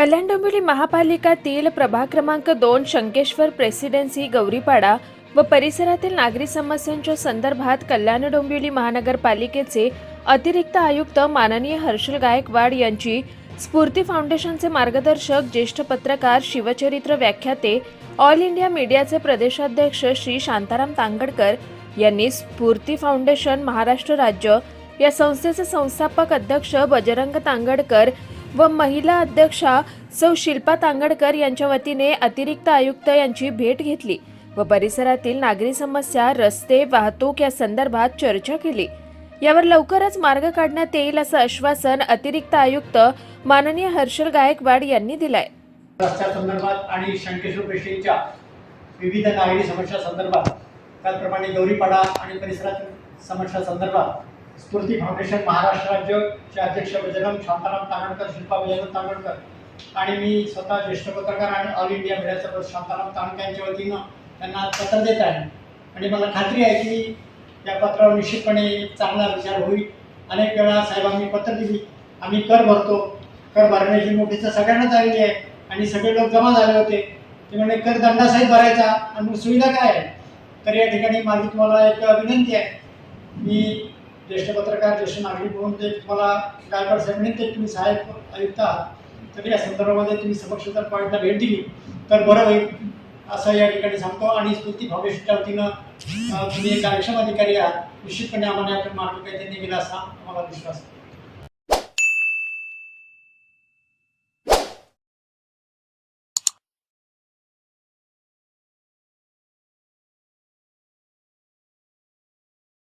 कल्याण डोंबिवली महापालिकातील प्रभाग क्रमांक दोन शंकेश्वर प्रेसिडेन्सी गौरीपाडा व परिसरातील नागरी समस्यांच्या संदर्भात कल्याण डोंबिवली महानगरपालिकेचे अतिरिक्त आयुक्त माननीय हर्षल गायकवाड यांची स्फूर्ती फाउंडेशनचे मार्गदर्शक ज्येष्ठ पत्रकार शिवचरित्र व्याख्याते ऑल इंडिया मीडियाचे प्रदेशाध्यक्ष श्री शांताराम तांगडकर यांनी स्फूर्ती फाउंडेशन महाराष्ट्र राज्य या संस्थेचे संस्थापक अध्यक्ष बजरंग तांगडकर व महिला अध्यक्षा सौ शिल्पा तांगडकर यांच्या वतीने अतिरिक्त आयुक्त यांची भेट घेतली व परिसरातील नागरी समस्या रस्ते वाहतूक या संदर्भात चर्चा केली. यावर लवकरच मार्ग काढण्यात येईल असं आश्वासन अतिरिक्त आयुक्त माननीय हर्षल गायकवाड यांनी दिलंय. संदर्भात आणि शंकेश्वर विविध नागरी समस्या संदर्भात त्याचप्रमाणे गौरीपाडा आणि परिसरातील समस्या संदर्भात स्फूर्ती फाउंडेशन महाराष्ट्र राज्यचे अध्यक्ष बजरंग शांताराम तांगडकर शिल्पा बजरंग तांगडकर आणि मी स्वतः ज्येष्ठ पत्रकार आणि ऑल इंडिया मीडियाचा शांताराम तांडकर यांच्या वतीनं त्यांना पत्र देत आहे. आणि मला खात्री आहे की या पत्रावर निश्चितपणे चांगला विचार होईल. अनेक वेळा साहेबांनी पत्र दिली. आम्ही कर भरतो. कर भरण्याची नोटीस तर सगळ्यांनाच आलेली आहे. आणि सगळे लोक जमा झाले होते. ते म्हणजे कर दंडासहित भरायचा. आणि मग सुविधा काय आहे? तर या ठिकाणी माझी तुम्हाला एक विनंती आहे. मी ज्येष्ठ पत्रकार ज्येष्ठ नागरिक म्हणून ते तुम्हाला गायकवाड साहेब विनंती ते तुम्ही सहाय्यक आयुक्त आहात. तर या संदर्भामध्ये तुम्ही समक्ष जर पॉईंटला भेट दिली तर बरं होईल. असं या ठिकाणी सांगतो. आणि स्मृती फाउंडेशनच्या वतीनं तुम्ही एक कार्यक्षम अधिकारी आहात. निश्चितपणे आम्हाला यातून मार्ग काहीतरी निघेल असा आम्हाला विश्वास आहे.